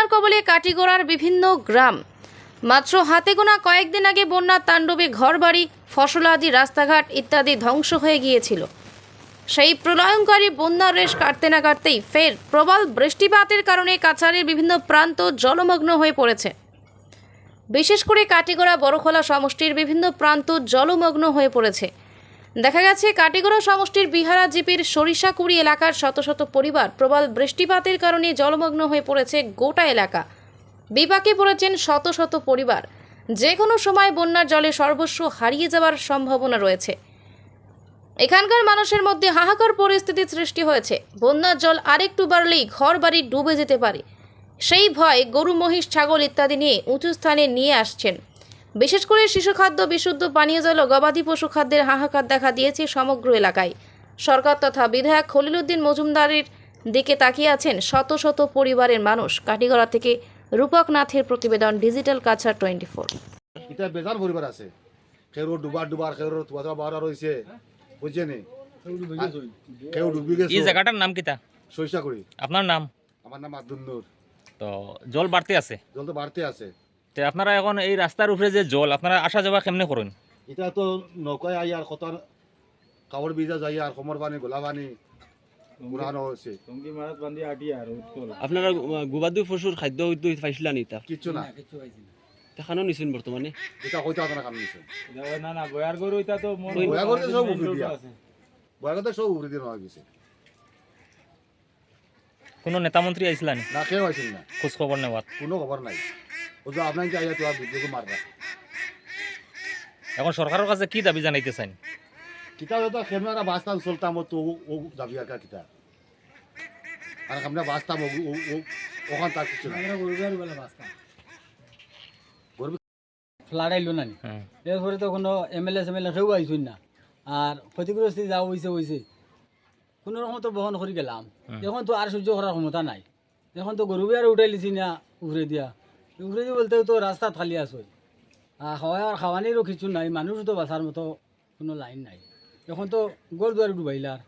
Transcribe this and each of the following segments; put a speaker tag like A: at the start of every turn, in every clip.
A: বন্যার কবলে কাটিগড়ার বিভিন্ন গ্রাম। মাত্র হাতে গোনা কয়েকদিন আগে বন্যার তাণ্ডবে ঘরবাড়ি, ফসলাদি, রাস্তাঘাট ইত্যাদি ধ্বংস হয়ে গিয়েছিল। সেই প্রলয়ঙ্কারী বন্যার রেশ কাটতে না কাটতেই ফের প্রবল বৃষ্টিপাতের কারণে কাছাড়ের বিভিন্ন প্রান্ত জলমগ্ন হয়ে পড়েছে। বিশেষ করে কাটিগড়া বড়খোলা সমষ্টির বিভিন্ন প্রান্ত জলমগ্ন হয়ে পড়েছে। দেখা গেছে, কাটিগড়া সমষ্টির বিহারা, জিপির সরিষাকুড়ি এলাকার শত শত পরিবার প্রবল বৃষ্টিপাতের কারণে জলমগ্ন হয়ে পড়েছে গোটা এলাকা। বিপাকে পড়েছেন শত শত পরিবার। যে কোনো সময় বন্যার জলে সর্বস্ব হারিয়ে যাওয়ার সম্ভাবনা রয়েছে। এখানকার মানুষের মধ্যে হাহাকার পরিস্থিতির সৃষ্টি হয়েছে। বন্যার জল আরেকটু বাড়লেই ঘর বাড়ি ডুবে যেতে পারে। সেই ভয় গরু, মহিষ, ছাগল ইত্যাদি নিয়ে উঁচু স্থানে নিয়ে আসছেন। বিশেষ করে শিশু খাদ্য বিশুদ্ধ পানীয় জল ও গবাদি পশু খাদ্যের হাহাকার দেখা দিয়েছে সমগ্র এলাকায়। সরকার তথা বিধায়ক খলিলুদ্দিন মজুমদারের দিকে তাকিয়ে আছেন শত শত পরিবারের মানুষ। কাটিগড়া থেকে রূপক নাথের প্রতিবেদন ডিজিটাল কাছাড় টোয়েন্টি ফোর।
B: এটা বেজার পরিবার আছে। খেরো ডুবার ডুবার খেরো তুয়াতরা বাড়া রয়েছে বুঝছে নি? কেউ ডুবি গেছে।
C: এই জায়গাটার নাম কিতা
B: সরিষা করি
C: আপনার নাম?
B: আমার নাম আব্দুল
C: তো জল বাড়তে আছে।
B: জল তো বাড়তে আছে।
C: তো আপনারা এখন এই রাস্তার উপরে যে জল আপনারা আসা যাওয়া কেমনে করেন?
B: এটা তো নৌকায় আই আর কত কাপড় ভিজা যাই আর কোমর পানি গোলা পানি হয়েছে
D: আপনারা গোবাদু পশুর খাদ্য হয়তো পাইছিলা নি তা
B: কিচ্ছু না।
D: দেখানো নিছেন বর্তমানে
B: এটা কইতে হবে না কাম
E: না না বয়ার গরু এটা তো
B: বয়া সব উপরে দিয়া। বয়া করতে সব উপরে দিয়ে নেওয়া গেছে
C: কোনো নেতা মন্ত্রী আইছিলেন
B: না? কেউ আইছিল না।
C: খোঁজ খবর নেওয়ার
B: কোনো খবর নাই। ও তো আপনাকে আইয়া তো ভিডিও মাররা
C: এখন সরকারের কাছে কি দাবি জানাইতে চান
B: কিতাব তো একটা বাস্তাম চলতাম তো ও- দাবি আর কিতাব আর আমরা বাস্তাম ওখান তার কিছু না।
E: ফ্লাড আইলো না এরপরে তো কোনো এমএলএ সেমএলএ সেও আইসুন না। আর ক্ষতিগ্রস্ত যা হয়েছে হয়েছে কোনো রকম তো বহন করে গেলাম। এখন তো আর সহ্য করার ক্ষমতা নাই। এখন তো গরু আর উঠাই লিছি না উফরে দিয়া। উফরে দিয়ে বলতে তো রাস্তা খালি আছে। আর খাওয়ার খাওয়ানিরও কিছু নাই মানুষও তো বাঁচার মতো কোনো লাইন নাই। এখন তো গোর দুয়ার ডুবাইলার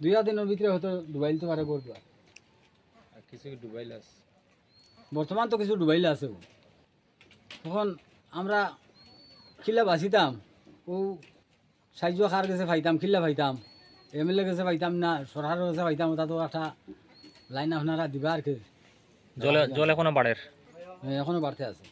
E: দুই আর দিনের ভিতরে হয়তো ডুবাইলতে পারে গোর দুয়ার
C: কিছু ডুবাইল আছে।
E: বর্তমান তো কিছু ডুবাইল আছে তখন আমরা খিলা বাঁচিতাম। ও সাহায্য খার গেছে পাইতাম খিল্লা পাইতাম এম এল এ গেছে পাইতাম না সরকারের গেছে পাইতাম ওটা তো একটা লাইন আপনারা দিবা আর কি।
C: জলে জল এখনও বাড়ের
E: এখনও বাড়তে আছে।